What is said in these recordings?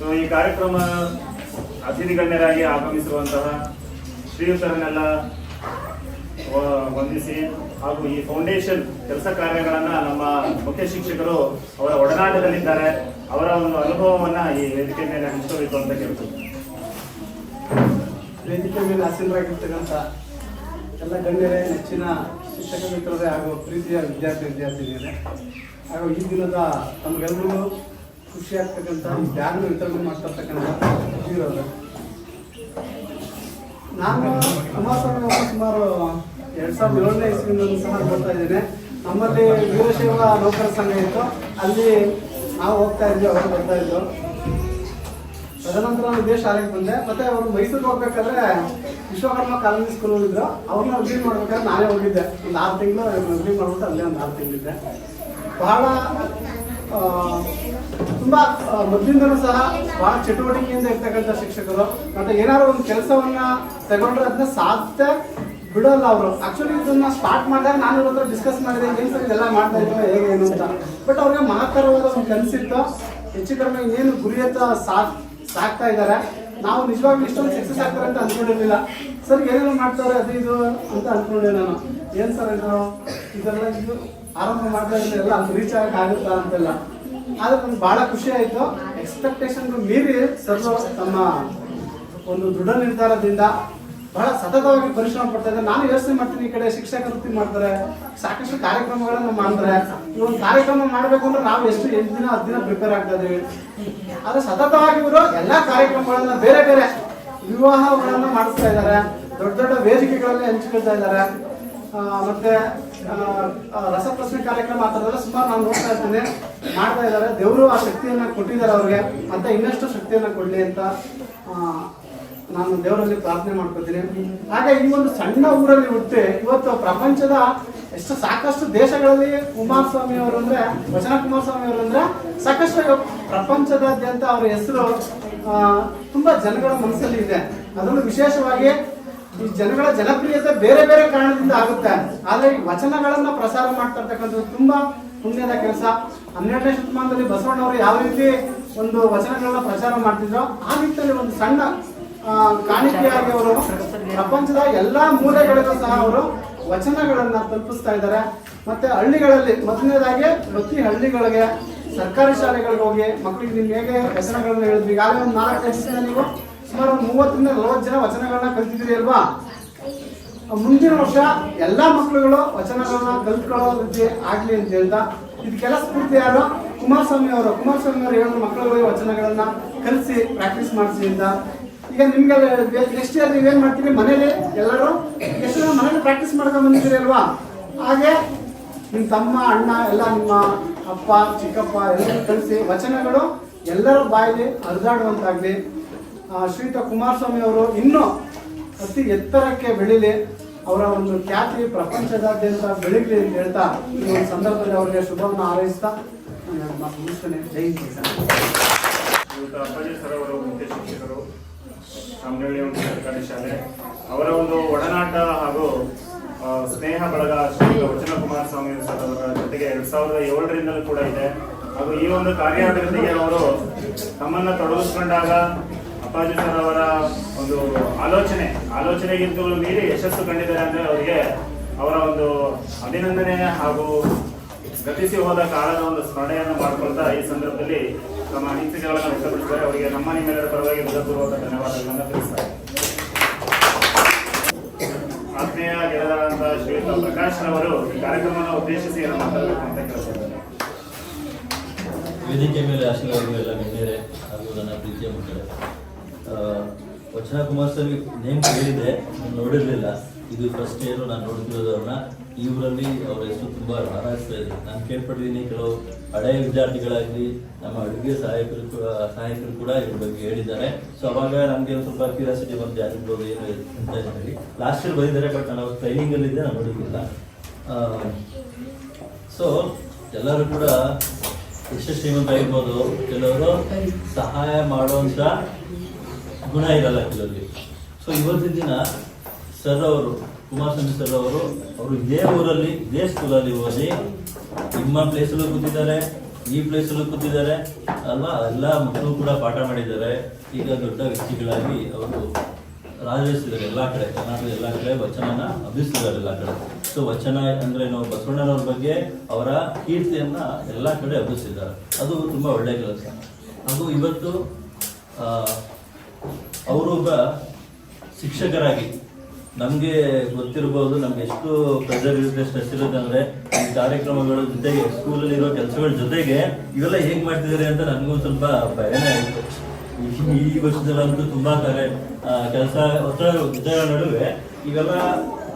So ಈ ಕಾರ್ಯಕ್ರಮ ಅತಿಥಿ ಗಣ್ಯರಾಗಿ ಆಗಮಿಸಿರುವಂತಹ ಶ್ರೀಯುತರನ್ನೆಲ್ಲ ವಂದಿಸಿ ಹಾಗೂ ಈ ಫೌಂಡೇಶನ್ ಕೆಲಸ ಕಾರ್ಯಗಳನ್ನ ನಮ್ಮ ಮುಖ್ಯ ಶಿಕ್ಷಕರು ಅವರ ಒಡನಾಟದಲ್ಲಿದ್ದಾರೆ. ಅವರ ಒಂದು ಅನುಭವವನ್ನ ಈ ವೇದಿಕೆ ಮೇಲೆ ಹಂಚಬೇಕು ಅಂತ ಕೇಳ್ತೀವಿ ವೇದಿಕೆ ಮೇಲೆ ಆಸೀನರಾಗಿರ್ತಕ್ಕಂಥ ಎಲ್ಲ ಗಣ್ಯರೇ, ನೆಚ್ಚಿನ ಶಿಕ್ಷಕ ಮಿತ್ರರೇ ಹಾಗೂ ಪ್ರೀತಿಯ ವಿದ್ಯಾರ್ಥಿ ವಿದ್ಯಾರ್ಥಿನಿಯರೇ ಹಾಗೂ ಈ ದಿನದ ತಮಗೆಲ್ಲರಿಗೂ ಖುಷಿ ಆಗ್ತಕ್ಕಂಥ ಯಾರನ್ನು ವಿತರಣೆ ಮಾಡ್ತಕ್ಕಂಥ ಇರೋರು ನಾನು ಕುಮಾರಸ್ವಾಮಿ ಅವರು ಸುಮಾರು ಎರಡು ಸಾವಿರದ ಏಳನೇ ಇಸ್ವಿನಲ್ಲಿ ಸಹ ಬರ್ತಾ ಇದ್ದೇನೆ. ನಮ್ಮಲ್ಲಿ ವೀರಶೈವ ನೌಕರ ಸಂಘ ಇತ್ತು. ಅಲ್ಲಿ ನಾವು ಹೋಗ್ತಾ ಇದ್ವಿ, ಅವರು ಬರ್ತಾ ಇದ್ರು. ತದನಂತರ ಇದೇ ಶಾಲೆಗೆ ಬಂದೆ. ಮತ್ತೆ ಅವರು ಮೈಸೂರಿಗೆ ಹೋಗ್ಬೇಕಾದ್ರೆ ವಿಶ್ವಕರ್ಮ ಕಾಲೇಜ್ ಸ್ಕೂಲ್ ಇದ್ರು. ಅವ್ರನ್ನ ರಿಲೀವ್ ಮಾಡ್ಬೇಕಾದ್ರೆ ನಾನೇ ಹೋಗಿದ್ದೆ. ಒಂದು ಆರು ತಿಂಗಳು ರಿಲೀವ್ ಮಾಡ್ಬಿಟ್ಟು ಅಲ್ಲೇ ಒಂದು ಆರು ತಿಂಗಳಿದ್ದೆ. ಬಹಳ ತುಂಬಾ ಮೊದಲಿಂದಲೂ ಸಹ ಬಹಳ ಚಟುವಟಿಕೆಯಿಂದ ಇರ್ತಕ್ಕಂಥ ಶಿಕ್ಷಕರು. ಮತ್ತೆ ಏನಾದ್ರು ಒಂದು ಕೆಲಸವನ್ನ ತಗೊಂಡ್ರೆ ಅದನ್ನ ಸಾಧ್ಯ ಬಿಡೋಲ್ಲ ಅವರು. ಆಕ್ಚುಲಿ ಇದನ್ನ ಸ್ಟಾರ್ಟ್ ಮಾಡಿದಾಗ ನಾನು ಇವ್ರ ಹತ್ರ ಡಿಸ್ಕಸ್ ಮಾಡಿದೆ, ಏನು ಸರ್ ಇದೆಲ್ಲ ಮಾಡ್ತಾ ಇದ್ದೀವಿ ಹೇಗೆ ಅಂತ. ಬಟ್ ಅವ್ರಿಗೆ ಮಹತ್ತರವಾದ ಒಂದು ಕನಸಿತ್ತು ಹೆಚ್ಚು ಕಡಿಮೆ ಏನು ಗುರಿಯತ್ತ ಸಾಕ್ ಸಾಕ್ತಾ ಇದ್ದಾರೆ. ನಾವು ನಿಜವಾಗ್ಲೂ ಇಷ್ಟೊಂದು ಸಕ್ಸಸ್ ಆಗ್ತಾರೆ ಅಂತ ಅನ್ಕೊಂಡಿರ್ಲಿಲ್ಲ. ಸರ್ ಏನೇನು ಮಾಡ್ತಾರೆ, ಅದು ಇದು ಅಂತ ಅನ್ಕೊಂಡೆ ನಾನು. ಏನ್ ಸರ್ ಇದು? ಇದೆಲ್ಲ ಇದು ಆರಂಭ ಮಾಡ್ತಾ ಎಲ್ಲ ರೀಚ್ ಆಗಕ್ಕೆ ಆಗುತ್ತಾ ಅಂತೆಲ್ಲ. ಆದ್ರೆ ನಮ್ಗೆ ಬಹಳ ಖುಷಿ ಆಯ್ತು. ಎಕ್ಸ್ಪೆಕ್ಟೇಷನ್ ಮೀರಿ ಸರ್ ತಮ್ಮ ಒಂದು ದೃಢ ನಿರ್ಧಾರದಿಂದ ಬಹಳ ಸತತವಾಗಿ ಪರಿಶ್ರಮ ಪಡ್ತಾ ಇದ್ದಾರೆ. ನಾನು ಯೋಚನೆ ಮಾಡ್ತೀನಿ, ಈ ಕಡೆ ಶಿಕ್ಷಕ ವೃತ್ತಿ ಮಾಡ್ತಾರೆ, ಸಾಕಷ್ಟು ಕಾರ್ಯಕ್ರಮಗಳನ್ನು ಮಾಡ್ತಾರೆ. ಈ ಒಂದು ಕಾರ್ಯಕ್ರಮ ಮಾಡ್ಬೇಕು ಅಂದ್ರೆ ನಾವು ಎಷ್ಟು ಎಂಟು ದಿನ, ಹತ್ತು ದಿನ ಪ್ರಿಪೇರ್ ಆಗ್ತಾ ಇದೀವಿ ಆದ್ರೆ ಸತತವಾಗಿ ಇವರು ಎಲ್ಲಾ ಕಾರ್ಯಕ್ರಮಗಳನ್ನ ಬೇರೆ ಬೇರೆ ವಿವಾಹಗಳನ್ನ ಮಾಡಿಸ್ತಾ ಇದ್ದಾರೆ. ದೊಡ್ಡ ದೊಡ್ಡ ವೇದಿಕೆಗಳಲ್ಲಿ ಹಂಚ್ಕೊಳ್ತಾ ಇದ್ದಾರೆ. ಮತ್ತೆ ರಸಪ್ರಶ್ನೆ ಕಾರ್ಯಕ್ರಮ ಆ ಥರದೆಲ್ಲ ಸುಮಾರು ನಾನು ನೋಡ್ತಾ ಇರ್ತೀನಿ. ಮಾಡ್ತಾ ಇದ್ದಾರೆ. ದೇವರು ಆ ಶಕ್ತಿಯನ್ನು ಕೊಟ್ಟಿದ್ದಾರೆ ಅವ್ರಿಗೆ. ಅಂತ ಇನ್ನಷ್ಟು ಶಕ್ತಿಯನ್ನು ಕೊಡಲಿ ಅಂತ ನಾನು ದೇವರಲ್ಲಿ ಪ್ರಾರ್ಥನೆ ಮಾಡ್ಕೋತೀನಿ. ಹಾಗೆ ಈ ಒಂದು ಸಣ್ಣ ಊರಲ್ಲಿ ಹುಟ್ಟಿ ಇವತ್ತು ಪ್ರಪಂಚದ ಎಷ್ಟು ಸಾಕಷ್ಟು ದೇಶಗಳಲ್ಲಿ ಕುಮಾರಸ್ವಾಮಿ ಅವರು ಅಂದ್ರೆ, ವಚನ ಕುಮಾರಸ್ವಾಮಿ ಅವರು ಅಂದ್ರೆ ಸಾಕಷ್ಟು ಪ್ರಪಂಚದಾದ್ಯಂತ ಅವರ ಹೆಸರು ತುಂಬಾ ಜನಗಳ ಮನಸ್ಸಲ್ಲಿ ಇದೆ. ಅದರಲ್ಲೂ ವಿಶೇಷವಾಗಿ ಈ ಜನಗಳ ಜನಪ್ರಿಯತೆ ಬೇರೆ ಬೇರೆ ಕಾರಣದಿಂದ ಆಗುತ್ತೆ. ಆದ್ರೆ ಈ ವಚನಗಳನ್ನ ಪ್ರಸಾರ ಮಾಡ್ತಾ ತುಂಬಾ ಪುಣ್ಯದ ಕೆಲಸ. ಹನ್ನೆರಡನೇ ಶತಮಾನದಲ್ಲಿ ಬಸವಣ್ಣವರು ಯಾವ ರೀತಿ ಒಂದು ವಚನಗಳನ್ನ ಪ್ರಚಾರ ಮಾಡ್ತಿದ್ರು ಆ ನಿಟ್ಟಿನಲ್ಲಿ ಒಂದು ಸಣ್ಣ ಕಾಣಿಕೆಯಾಗಿ ಅವರು ಪ್ರಪಂಚದ ಎಲ್ಲಾ ಮೂಲೆಗಳಿಗೂ ಸಹ ಅವರು ವಚನಗಳನ್ನ ತಲುಪಿಸ್ತಾ ಇದ್ದಾರೆ. ಮತ್ತೆ ಹಳ್ಳಿಗಳಲ್ಲಿ ಮೊದಲನೇದಾಗಿ ಪ್ರತಿ ಹಳ್ಳಿಗಳಿಗೆ ಸರ್ಕಾರಿ ಶಾಲೆಗಳಿಗೆ ಹೋಗಿ ಮಕ್ಕಳಿಗೆ ನಿಮ್ಗೆ ಹೇಗೆ ವಚನಗಳನ್ನ ಹೇಳಿದ್ವಿ ಈಗಾಗಲೇ ಒಂದು ನಾಲ್ಕು ನೀವು ಸುಮಾರು ಮೂವತ್ತರಿಂದ ನಲವತ್ತು ಜನ ವಚನಗಳನ್ನ ಕಲ್ತಿದ್ದೀರಿ ಅಲ್ವಾ? ಮುಂದಿನ ವರ್ಷ ಎಲ್ಲಾ ಮಕ್ಕಳುಗಳು ವಚನಗಳನ್ನ ಕಲ್ತ್ಕೊಳ್ಳೋ ರೀತಿ ಆಗ್ಲಿ ಅಂತ ಹೇಳ್ತಾ, ಇದಕ್ಕೆಲ್ಲ ಸ್ಫೂರ್ತಿ ಯಾರು ಕುಮಾರಸ್ವಾಮಿ ಅವರು. ಕುಮಾರಸ್ವಾಮಿ ಅವರು ಹೇಳಿದ್ರು ಮಕ್ಕಳುಗಳಿಗೆ ವಚನಗಳನ್ನ ಕಲಿಸಿ ಪ್ರಾಕ್ಟೀಸ್ ಮಾಡಿಸಿ ಅಂತ. ಈಗ ನಿಮ್ಗೆ ನೆಕ್ಸ್ಟ್ ಇಯರ್ ನೀವೇನ್ ಮಾಡ್ತೀರಿ? ಮನೇಲಿ ಎಲ್ಲರೂ ಎಷ್ಟು ಜನ ಮನೇಲಿ ಪ್ರಾಕ್ಟೀಸ್ ಮಾಡ್ಕೊಂಡ್ ಬಂದಿದ್ದೀರಿ ಅಲ್ವಾ? ಹಾಗೆ ನಿಮ್ಮ ತಮ್ಮ, ಅಣ್ಣ, ಎಲ್ಲ ನಿಮ್ಮ ಅಪ್ಪ, ಚಿಕ್ಕಪ್ಪ ಎಲ್ಲರೂ ಕಲಿಸಿ ವಚನಗಳು ಎಲ್ಲರ ಬಾಯಲ್ಲಿ ಹರಿದಾಡುವಂತಾಗ್ಲಿ. ಆ, ಶ್ರೀಯುತ ಕುಮಾರಸ್ವಾಮಿ ಅವರು ಇನ್ನೂ ಅತಿ ಎತ್ತರಕ್ಕೆ ಬೆಳೀಲಿ ಅವರ ಒಂದು ಖ್ಯಾತಿ ಪ್ರಪಂಚದಾದ್ಯಂತ ಬೆಳೀಲಿ ಅಂತ ಹೇಳ್ತಾ ಈ ಒಂದು ಸಂದರ್ಭದಲ್ಲಿ ಅವರಿಗೆ ಶುಭವನ್ನು ಹಾರೈಸ್ತಾ ಮುಗಿಸ್ತೇನೆ. ಜೈ ಸರ್ ಇವತ್ತು ಅಪ್ಪಾಜಿ ಸರ್ ಅವರು ಮುಖ್ಯ ಶಿಕ್ಷಕರು ಒಂದು ಸರ್ಕಾರಿ ಶಾಲೆ. ಅವರ ಒಂದು ಒಡನಾಟ ಹಾಗೂ ಸ್ನೇಹ ಬಳಗ ಶ್ರೀ ವಚನ ಕುಮಾರಸ್ವಾಮಿ ಸರ್ ಅವರ ಜೊತೆಗೆ ಎರಡ್ ಸಾವಿರದ ಏಳರಿಂದಲೂ ಕೂಡ ಇದೆ. ಹಾಗೂ ಈ ಒಂದು ಕಾರ್ಯಾಭಿವೃದ್ಧಿಗೆ ಅವರು ತಮ್ಮನ್ನ ತೊಡಗಿಸ್ಕೊಂಡಾಗ ಅಪ್ಪಾಜಿ ಸರ್ ಅವರ ಒಂದು ಆಲೋಚನೆ ಆಲೋಚನೆಗಿಂತ ಮೀರಿ ಯಶಸ್ಸು ಕಂಡಿದ್ದಾರೆ ಅಂದ್ರೆ ಅವರಿಗೆ ಅವರ ಒಂದು ಅಭಿನಂದನೆ ಹಾಗೂ ಗತಿಸಿ ಹೋದ ಕಾಲದ ಒಂದು ಸ್ಮರಣೆಯನ್ನು ಮಾಡಿಕೊಳ್ತಾ ಈ ಸಂದರ್ಭದಲ್ಲಿ ತಮ್ಮ ಅನಿಸಿಕೆಗಳನ್ನು ವ್ಯಕ್ತಪಡಿಸಿದ್ದಾರೆ. ಅವರಿಗೆ ನಮ್ಮ ನಿಮ್ಮೆಲ್ಲರ ಪರವಾಗಿ ಹೃದಯಪೂರ್ವಕ ಧನ್ಯವಾದಗಳನ್ನು ತಿಳಿಸ್ತಾರೆ. ಆತ್ಮೀಯ ಗೆಳೆಯರಾದಂತಹ ಶ್ರೀಯುತ ಪ್ರಕಾಶ್ ಅವರು ಈ ಕಾರ್ಯಕ್ರಮವನ್ನು ಉದ್ದೇಶಿಸಿ ಏನು ಮಾತಾಡಬೇಕು ಅಂತ ಕೇಳ್ತಿದ್ದಾರೆ. ವೇದಿಕೆ ಮೇಲೆ ಆಶೀರ್ವಾದಗಳು ಎಲ್ಲ ಗಣ್ಯರೇ ಹಾಗೂ ನನ್ನ ಪ್ರೀತಿಯ ಮಕ್ಕಳೇ ವಚನ ಕುಮಾರಸ್ವಾಮಿ ನೇಮ್ ಕೇಳಿದೆ ನಾನು ನೋಡಿರಲಿಲ್ಲ. ಇದು ಫಸ್ಟ್ ಏನು ನಾನು ನೋಡ್ತಿರೋದವ್ರನ್ನ. ಈ ಊರಲ್ಲಿ ಅವ್ರ ಹೆಸರು ತುಂಬ ಹಾರಾಡ್ತಾ ಇದೆ. ನಾನು ಕೇಳ್ಪಟ್ಟಿದ್ದೀನಿ ಕೆಲವು ಹಳೆಯ ವಿದ್ಯಾರ್ಥಿಗಳಾಗಲಿ, ನಮ್ಮ ಅಡುಗೆ ಸಹಾಯಕರು ಕೂಡ- ಸಹಾಯಕರು ಕೂಡ ಇದ್ರ ಬಗ್ಗೆ ಹೇಳಿದ್ದಾರೆ. ಸೊ ಅವಾಗ ನಮಗೆ ಒಂದು ಸ್ವಲ್ಪ ಕ್ಯೂರಿಯಾಸಿಟಿ ಬಂದು ಆಗಿರ್ಬೋದು ಏನು ಅಂತ ಹೇಳಿ. ಲಾಸ್ಟ್ ಇಯರ್ ಬಂದಿದ್ದಾರೆ ಬಟ್ ನಾನು ಟ್ರೈನಿಂಗ್ ಅಲ್ಲಿ ಇದ್ದೆ, ನಾನು ನೋಡಿದ್ದಿಲ್ಲ ಸೊ ಎಲ್ಲರೂ ಕೂಡ ಎಷ್ಟು ಶ್ರೀಮಂತ ಇರ್ಬೋದು, ಕೆಲವರು ಸಹಾಯ ಮಾಡುವಂತ ಗುಣ ಇರಲ್ಲ ಕೆಲವರಿಗೆ. ಸೊ ಇವತ್ತಿನ ದಿನ ಸರ್ ಅವರು, ಕುಮಾರಸ್ವಾಮಿ ಸರ್ ಅವರು ಅವರು ಇದೇ ಊರಲ್ಲಿ, ಇದೇ ಸ್ಕೂಲಲ್ಲಿ ಓದಿ ನಿಮ್ಮ ಪ್ಲೇಸಲ್ಲೂ ಕೂತಿದ್ದಾರೆ, ಈ ಪ್ಲೇಸಲ್ಲೂ ಕೂತಿದ್ದಾರೆ, ಅಲ್ವಾ? ಎಲ್ಲ ಮಕ್ಕಳು ಕೂಡ ಪಾಠ ಮಾಡಿದ್ದಾರೆ. ಈಗ ದೊಡ್ಡ ವ್ಯಕ್ತಿಗಳಾಗಿ ಅವರು ರಾಜಿಸಿದ್ದಾರೆ ಎಲ್ಲ ಕಡೆ, ಕರ್ನಾಟಕದ ಎಲ್ಲ ಕಡೆ ವಚನನ ಅಭಿಸಿದ್ದಾರೆ ಎಲ್ಲ ಕಡೆ. ಸೊ ವಚನ ಅಂದರೆ ನಾವು ಬಸವಣ್ಣನವ್ರ ಬಗ್ಗೆ ಅವರ ಕೀರ್ತಿಯನ್ನು ಎಲ್ಲ ಕಡೆ ಹಬ್ಬಿಸಿದ್ದಾರೆ ಅದು ತುಂಬ ಒಳ್ಳೆಯ ಕೆಲಸ. ಅದು ಇವತ್ತು ಅವರೊಬ್ಬ ಶಿಕ್ಷಕರಾಗಿ. ನಮಗೆ ಗೊತ್ತಿರಬಹುದು, ನಮ್ಗೆ ಎಷ್ಟು ಪ್ರೆಷರ್ ಇರುತ್ತೆ ಸ್ಟ್ರೆಸ್ ಇರುತ್ತೆ ಅಂದ್ರೆ ಈ ಕಾರ್ಯಕ್ರಮಗಳ ಜೊತೆಗೆ ಸ್ಕೂಲಲ್ಲಿ ಇರೋ ಕೆಲಸಗಳ ಜೊತೆಗೆ ಇವೆಲ್ಲ ಹೇಗ್ ಮಾಡ್ತಿದ್ದಾರೆ ಅಂತ ನನಗೂ ಸ್ವಲ್ಪ ಭಯನೇ ಆಯಿತು. ಈ- ವರ್ಷದಲ್ಲಂತೂ ತುಂಬಾ ಕರೆ ಕೆಲಸ, ಒತ್ತಡ ನಡುವೆ ಇವೆಲ್ಲ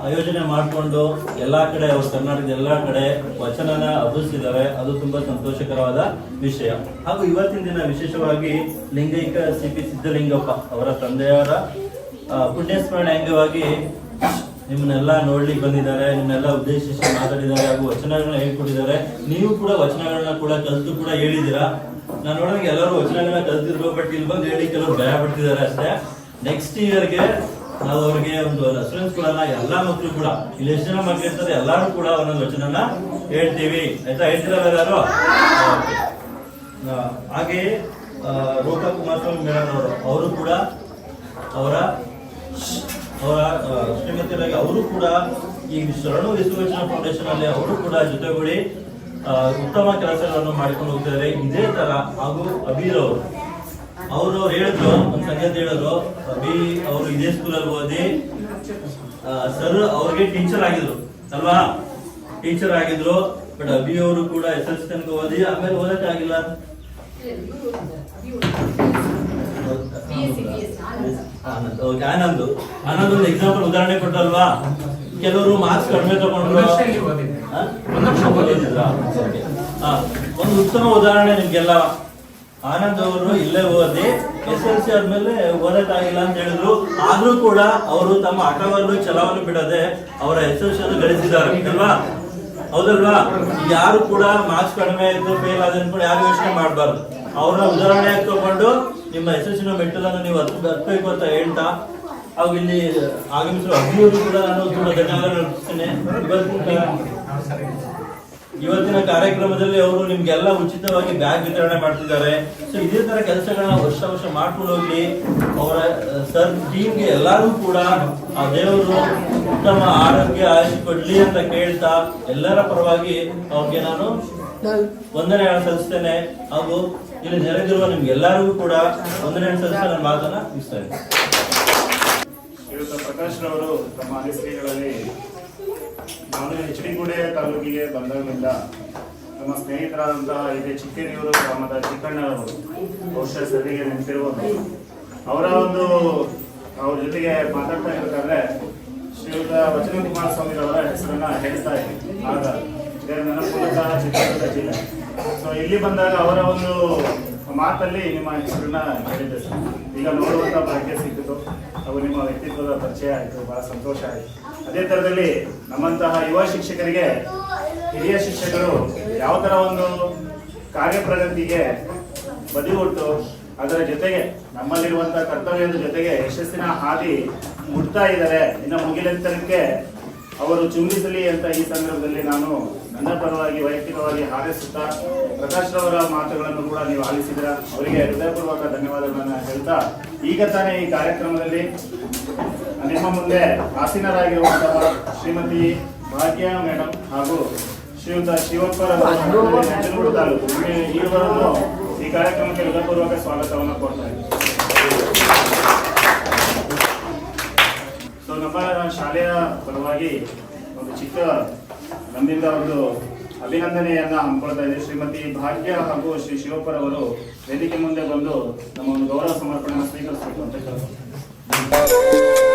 ಆಯೋಜನೆ ಮಾಡಿಕೊಂಡು ಎಲ್ಲ ಕಡೆ, ಅವರು ಕರ್ನಾಟಕದ ಎಲ್ಲ ಕಡೆ ವಚನನ ಹಬ್ಬಿಸಿದ್ದಾರೆ. ಅದು ತುಂಬಾ ಸಂತೋಷಕರವಾದ ವಿಷಯ. ಹಾಗೂ ಇವತ್ತಿನ ದಿನ ವಿಶೇಷವಾಗಿ ಲಿಂಗೈಕ ಸಿ ಪಿ ಸಿದ್ದಲಿಂಗಪ್ಪ ಅವರ ತಂದೆಯವರ ಪುಣ್ಯಸ್ಮರಣೆ ಅಂಗವಾಗಿ ನಿಮ್ಮನ್ನೆಲ್ಲ ನೋಡ್ಲಿಕ್ಕೆ ಬಂದಿದ್ದಾರೆ, ನಿಮ್ಮನ್ನೆಲ್ಲ ಉದ್ದೇಶಿಸಿ ಮಾತಾಡಿದ್ದಾರೆ ಹಾಗೂ ವಚನಗಳನ್ನ ಹೇಳ್ಕೊಟ್ಟಿದ್ದಾರೆ. ನೀವು ಕೂಡ ವಚನಗಳನ್ನ ಕೂಡ ಕಲಿತು ಕೂಡ ಹೇಳಿದ್ದೀರಾ? ನಾನು ನೋಡಿದಾಗ ಎಲ್ಲರೂ ವಚನಗಳನ್ನ ಕಲ್ತಿದ್ರು, ಬಟ್ ಇಲ್ಲಿ ಬಂದು ಹೇಳಿ ಕೆಲವರು ಭಯ ಪಡ್ತಿದ್ದಾರೆ ಅಷ್ಟೇ. ನೆಕ್ಸ್ಟ್ ಇಯರ್ಗೆ ನಾವು ಅವರಿಗೆ ಒಂದು ರೆಫರೆನ್ಸ್ ಕೊಡೋಣ ಎಲ್ಲಾ ಮಕ್ಕಳು ಕೂಡ. ಇಲ್ಲಿ ಎಷ್ಟು ಜನ ಮಕ್ಕಳು ಇರ್ತದೆ ಎಲ್ಲಾರು ಕೂಡ ಒಂದೊಂದು ವಚನನ ಹೇಳ್ತೀವಿ. ಆಯ್ತಾ ಹೇಳ್ತೀರಲ್ಲ. ಕುಮಾರ್ ಹಾಗೆ ಆ, ರೋಕ ಕುಮಾರಸ್ವಾಮಿ ಮೇಡಮ್ ಅವರು ಕೂಡ ಅವರ ಅವರ ಶ್ರೀಮತಿಯರಾಗಿ ಅವರು ಕೂಡ ಈ ಶರಣು ವಿಶ್ವವಚನ ಫೌಂಡೇಶನ್ ಅಲ್ಲಿ ಅವರು ಕೂಡ ಜೊತೆಗೂಡಿ ಉತ್ತಮ ಕೆಲಸಗಳನ್ನು ಮಾಡಿಕೊಂಡು ಹೋಗ್ತಾರೆ ಇದೇ ತರ ಹಾಗೂ ಅಬೀರ್ ಅವರು. ಅವರು ಹೇಳಿದ್ರು ಒಂದ್ ಸಂಗತಿ ಹೇಳಿದ್ರು ಅಭಿ ಅವರು ಇದೇ ಸ್ಕೂಲಲ್ಲಿ ಓದಿ ಸರ್ ಅವ್ರಿಗೆ ಟೀಚರ್ ಆಗಿದ್ರು ಅಲ್ವಾ? ಟೀಚರ್ ಆಗಿದ್ರು ಬಟ್ ಅಭಿ ಅವರು ಕೂಡ ಎಸ್ ಎಲ್ ಸಿ ತನಕ ಓದಿ ಆಮೇಲೆ ಓದಕ್ ಆಗಿಲ್ಲ. ಆನಂದ್. ಆನಂದ್ ಒಂದು ಎಕ್ಸಾಂಪಲ್ ಉದಾಹರಣೆ ಕೊಟ್ಟಲ್ವಾ ಕೆಲವರು ಮಾರ್ಕ್ಸ್ ಕಡಿಮೆ ತಗೊಂಡ್ರು. ಒಂದು ಉತ್ತಮ ಉದಾಹರಣೆ ನಿಮ್ಗೆಲ್ಲ. ಆನಂದ್ ಅವರು ಇಲ್ಲೇ ಓದಿ ಎಸ್ ಎಲ್ ಸಿ ಆದ್ಮೇಲೆ ಓದಕ್ಕಾಗಿಲ್ಲ ಅಂತ ಹೇಳಿದ್ರು. ಆದ್ರೂ ಕೂಡ ಅವರು ತಮ್ಮ ಆಟವನ್ನು, ಛಲವನ್ನು ಬಿಡದೆ ಅವರ ಎಸ್ ಎಲ್ ಸಿ ಅನ್ನು ಗಳಿಸಿದ್ದಾರೆ. ಅಲ್ವಾ? ಹೌದಲ್ವಾ? ಯಾರು ಕೂಡ ಮಾರ್ಕ್ಸ್ ಕಡಿಮೆ ಆಯ್ತು ಫೇಲ್ ಆದ್ರೂ ಕೂಡ ಯಾರು ಯೋಚನೆ ಮಾಡಬಾರ್ದು. ಅವ್ರನ್ನ ಉದಾಹರಣೆಯಾಗಿ ತಗೊಂಡು ನಿಮ್ಮ ಎಸ್ ಎಲ್ನ ಮೆಟ್ಟಲನ್ನು ನೀವು ಹತ್ತು ಹತ್ತಬೇಕು ಅಂತ ಹೇಳ್ತಾ ಅವಾಗ ಇಲ್ಲಿ ಆಗಮಿಸಿರೋ ಅಭಿವೃದ್ಧಿ ಕೂಡ ನಾನು ತುಂಬಾ ಧನ್ಯವಾದ ಅರ್ಪಿಸ್ತೇನೆ. ಇವತ್ತಿನ ಕಾರ್ಯಕ್ರಮದಲ್ಲಿ ಅವರು ನಿಮ್ಗೆಲ್ಲ ಉಚಿತವಾಗಿ ಬ್ಯಾಗ್ ವಿತರಣೆ ಮಾಡ್ತಿದ್ದಾರೆ. ಸೊ ಇದೇ ತರ ಕೆಲಸಗಳನ್ನ ವರ್ಷ ವರ್ಷ ಮಾಡ್ಕೊಂಡು ಹೋಗ್ಲಿ ಅವರ ಸರ್, ಟೀಮ್ಗೆ ಎಲ್ಲರೂ ಕೂಡ ಆ ದೇವರು ಉತ್ತಮ ಆರೋಗ್ಯ ಆಯುಷ್ ಕೊಡ್ಲಿ ಅಂತ ಕೇಳ್ತಾ ಎಲ್ಲರ ಪರವಾಗಿ ಅವ್ರಿಗೆ ನಾನು ವಂದನೆ ಸಲ್ಲಿಸ್ತೇನೆ. ಹಾಗೂ ಇಲ್ಲಿ ನೆರೆದಿರುವ ನಿಮ್ಗೆಲ್ಲರಿಗೂ ಕೂಡ ವಂದನೆ ಸಲ್ಲಿಸ್ತಾ ನನ್ನ ಮಾತನ್ನ ಮುಗಿಸ್ತೇನೆ ಪ್ರಕಾಶ್ ರವರು ತಮ್ಮ ಅನಿಸಿಕೆಗಳಲ್ಲಿ ನಾನು ಎಚ್ ಡಿ ಗುಡೆ ತಾಲೂಕಿಗೆ ಬಂದಾಗಲಿಂದ ನಮ್ಮ ಸ್ನೇಹಿತರಾದಂತಹ ಇದೆ ಚಿಕ್ಕೇರಿಯೂರು ಗ್ರಾಮದ ಚಿಕ್ಕಣ್ಣರವರು ಬಹುಶಃ ಸರಿಗೆ ನೆನಪಿರುವುದು ಅವರ ಒಂದು ಅವ್ರ ಜೊತೆಗೆ ಮಾತಾಡ್ತಾ ಇರ್ಬೇಕಾದ್ರೆ ಶ್ರೀಯುತ ವಚನ ಸ್ವಾಮಿ ಅವರ ಹೆಸರನ್ನ ಹೇಳ್ತಾ ಇದ್ದೀನಿ ಆಗ ಇದರ ನೆನಪು ಚಿತ್ರದುರ್ಗ ಜಿಲ್ಲೆ. ಸೊ ಇಲ್ಲಿ ಬಂದಾಗ ಅವರ ಒಂದು ಮಾತಲ್ಲಿ ನಿಮ್ಮ ಹೆಸರನ್ನ ಹೇಳಿದ್ದೆ ಈಗ ನೋಡುವಂತ ಭಾಗ್ಯ ಸಿಕ್ಕಿತು. ಅವು ನಿಮ್ಮ ವ್ಯಕ್ತಿತ್ವದ ಪರಿಚಯ ಆಯಿತು, ಬಹಳ ಸಂತೋಷ ಆಯಿತು. ಅದೇ ಥರದಲ್ಲಿ ನಮ್ಮಂತಹ ಯುವ ಶಿಕ್ಷಕರಿಗೆ ಹಿರಿಯ ಶಿಕ್ಷಕರು ಯಾವ ಥರ ಒಂದು ಕಾರ್ಯಪ್ರಗತಿಗೆ ಬದಿಗೊಟ್ಟು, ಅದರ ಜೊತೆಗೆ ನಮ್ಮಲ್ಲಿರುವಂತಹ ಕರ್ತವ್ಯದ ಜೊತೆಗೆ ಯಶಸ್ಸಿನ ಹಾದಿ ಮುಟ್ತಾ ಇದ್ದಾರೆ, ಇನ್ನು ಮುಗಿಲೆತ್ತರಕ್ಕೆ ಅವರು ಚುಂಬಿಸಲಿ ಅಂತ ಈ ಸಂದರ್ಭದಲ್ಲಿ ನಾನು ನನ್ನ ಪರವಾಗಿ ವೈಯಕ್ತಿಕವಾಗಿ ಹಾರೈಸುತ್ತಾ ಪ್ರಕಾಶ್ ರವರ ಮಾತುಗಳನ್ನು ಕೂಡ ನೀವು ಆಲಿಸಿದ್ರ ಅವರಿಗೆ ಹೃದಯಪೂರ್ವಕ ಧನ್ಯವಾದಗಳನ್ನ ಹೇಳ್ತಾ ಈಗ ತಾನೇ ಈ ಕಾರ್ಯಕ್ರಮದಲ್ಲಿ ನಿಮ್ಮ ಮುಂದೆ ಆಸೀನರಾಗಿರುವಂತಹ ಶ್ರೀಮತಿ ಭಾಗ್ಯ ಮೇಡಮ್ ಹಾಗೂ ಶ್ರೀಯುತ ನಂಜನಗೂಡು ತಾಲೂಕು ಈ ಕಾರ್ಯಕ್ರಮಕ್ಕೆ ಹೃದಯಪೂರ್ವಕ ಸ್ವಾಗತವನ್ನು ಕೊಡ್ತಾ ಇದ್ದೀನಿ. ನಮ್ಮ ಶಾಲೆಯ ಪರವಾಗಿ ಒಂದು ಚಿಕ್ಕ ನಮ್ಮಿಂದ ಒಂದು ಅಭಿನಂದನೆಯನ್ನ ಹಮ್ಮಿಕೊಳ್ತಾ ಇದೆ ಶ್ರೀಮತಿ ಭಾಗ್ಯ ಹಾಗೂ ಶ್ರೀ ಶಿವಪ್ಪರವರು ವೇದಿಕೆ ಮುಂದೆ ಬಂದು ನಮ್ಮ ಒಂದು ಗೌರವ ಸಮರ್ಪಣೆಯನ್ನು ಸ್ವೀಕರಿಸಬೇಕು ಅಂತ ಕೇಳ್ತೀನಿ